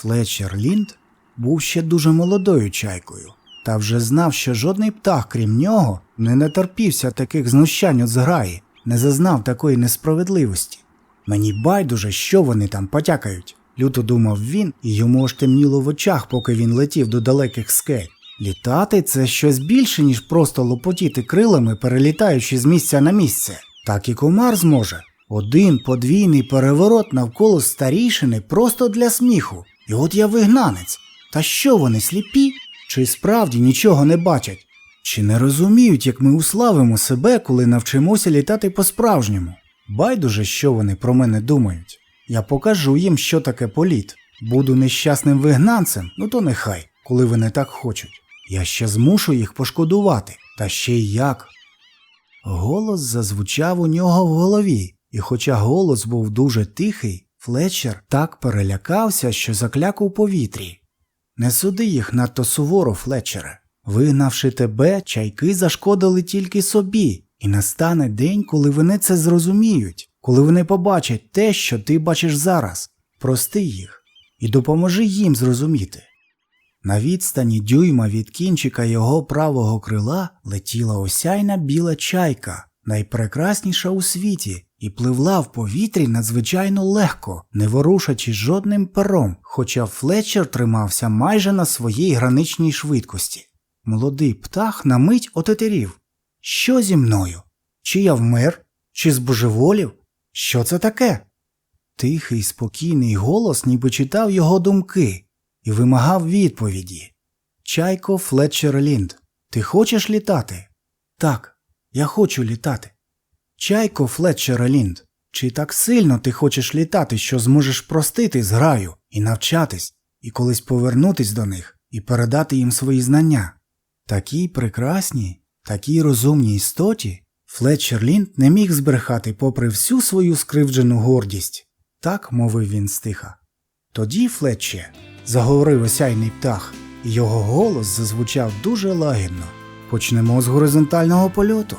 Флетчер Лінд був ще дуже молодою чайкою, та вже знав, що жодний птах, крім нього, не натерпівся таких знущань от зграї, не зазнав такої несправедливості. Мені байдуже, що вони там потякають, люто думав він, і йому аж темніло в очах, поки він летів до далеких скель. Літати це щось більше, ніж просто лопотіти крилами, перелітаючи з місця на місце. Так і комар зможе. Один подвійний переворот навколо старішини просто для сміху. І от я вигнанець. Та що вони сліпі? Чи справді нічого не бачать? Чи не розуміють, як ми уславимо себе, коли навчимося літати по-справжньому? Байдуже, що вони про мене думають. Я покажу їм, що таке політ. Буду нещасним вигнанцем, ну то нехай, коли вони так хочуть. Я ще змушу їх пошкодувати, та ще й як. Голос зазвучав у нього в голові, і хоча голос був дуже тихий, Флетчер так перелякався, що закляк у повітрі. Не суди їх надто суворо, Флетчере. Вигнавши тебе, чайки зашкодили тільки собі, і настане день, коли вони це зрозуміють, коли вони побачать те, що ти бачиш зараз. Прости їх і допоможи їм зрозуміти. На відстані дюйма від кінчика його правого крила летіла осяйна біла чайка, найпрекрасніша у світі, і пливла в повітрі надзвичайно легко, не ворушачи жодним пером, хоча Флетчер тримався майже на своїй граничній швидкості. Молодий птах на мить отетерів. Що зі мною? Чи я вмер? Чи збожеволів? Що це таке? Тихий, спокійний голос ніби читав його думки і вимагав відповіді. Чайко Флетчер Лінд, ти хочеш літати? Так, я хочу літати. Чайко Флетчер Лінд, чи так сильно ти хочеш літати, що зможеш простити зграю і навчатись, і колись повернутись до них і передати їм свої знання? Такій прекрасній, такій розумній істоті Флетчер Лінд не міг збрехати попри всю свою скривджену гордість. Так мовив він стиха. Тоді, Флетче, заговорив осяйний птах, і його голос зазвучав дуже лагідно. Почнемо з горизонтального польоту.